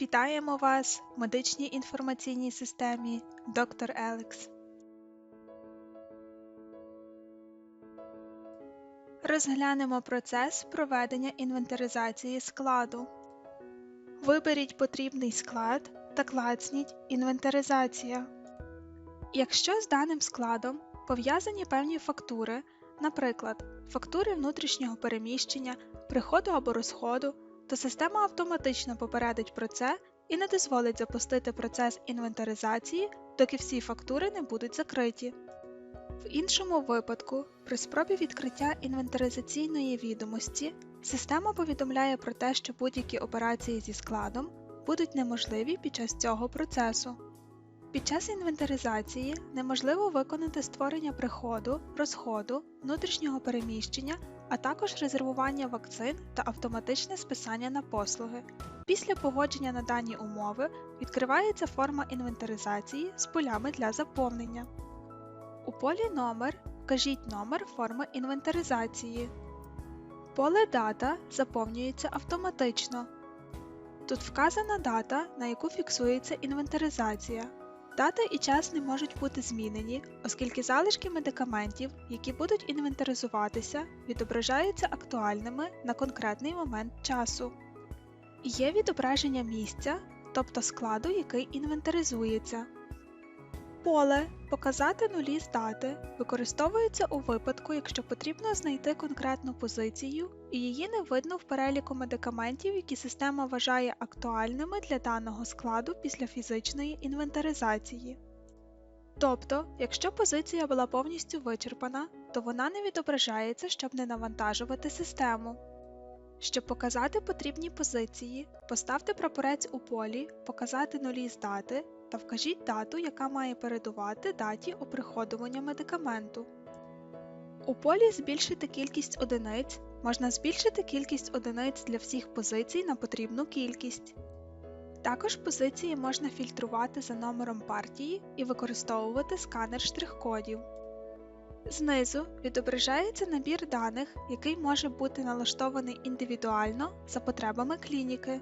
Вітаємо вас в медичній інформаційній системі Доктор Елекс. Розглянемо процес проведення інвентаризації складу. Виберіть потрібний склад та клацніть Інвентаризація. Якщо з даним складом пов'язані певні фактури, наприклад, фактури внутрішнього переміщення, приходу або розходу, то система автоматично попередить про це і не дозволить запустити процес інвентаризації, доки всі фактури не будуть закриті. В іншому випадку, при спробі відкриття інвентаризаційної відомості, система повідомляє про те, що будь-які операції зі складом будуть неможливі під час цього процесу. Під час інвентаризації неможливо виконати створення приходу, розходу, внутрішнього переміщення, а також резервування вакцин та автоматичне списання на послуги. Після погодження на дані умови відкривається форма інвентаризації з полями для заповнення. У полі Номер вкажіть номер форми інвентаризації. Поле Дата заповнюється автоматично. Тут вказана дата, на яку фіксується інвентаризація. Дата і час не можуть бути змінені, оскільки залишки медикаментів, які будуть інвентаризуватися, відображаються актуальними на конкретний момент часу. Є відображення місця, тобто складу, який інвентаризується. Поле Показати нулі з дати використовується у випадку, якщо потрібно знайти конкретну позицію і її не видно в переліку медикаментів, які система вважає актуальними для даного складу після фізичної інвентаризації. Тобто, якщо позиція була повністю вичерпана, то вона не відображається, щоб не навантажувати систему. Щоб показати потрібні позиції, поставте прапорець у полі Показати нулі з дати та вкажіть дату, яка має передувати даті оприходування медикаменту. У полі Збільшити кількість одиниць можна збільшити кількість одиниць для всіх позицій на потрібну кількість. Також позиції можна фільтрувати за номером партії і використовувати сканер штрих-кодів. Знизу відображається набір даних, який може бути налаштований індивідуально за потребами клініки.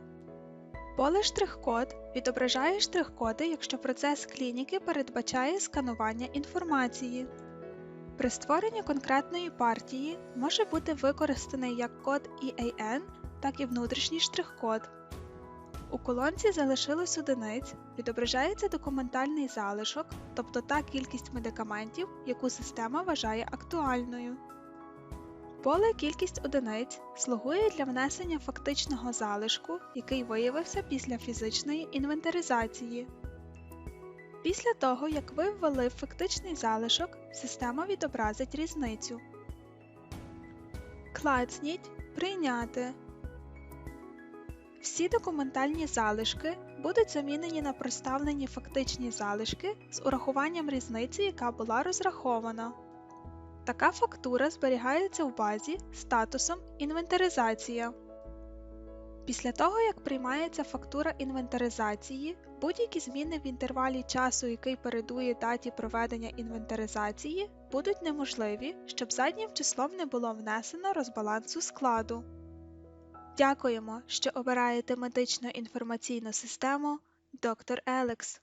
Поле штрих-код відображає штрих-коди, якщо процес клініки передбачає сканування інформації. При створенні конкретної партії може бути використаний як код EAN, так і внутрішній штрих-код. У колонці залишилось одиниць, відображається документальний залишок, тобто та кількість медикаментів, яку система вважає актуальною. Поле кількість одиниць слугує для внесення фактичного залишку, який виявився після фізичної інвентаризації. Після того, як ви ввели фактичний залишок, система відобразить різницю. Клацніть Прийняти. Всі документальні залишки будуть замінені на проставлені фактичні залишки з урахуванням різниці, яка була розрахована. Така фактура зберігається в базі статусом Інвентаризація. Після того, як приймається фактура інвентаризації, будь-які зміни в інтервалі часу, який передує даті проведення інвентаризації, будуть неможливі, щоб заднім числом не було внесено розбалансу складу. Дякуємо, що обираєте медичну інформаційну систему Доктор Елекс.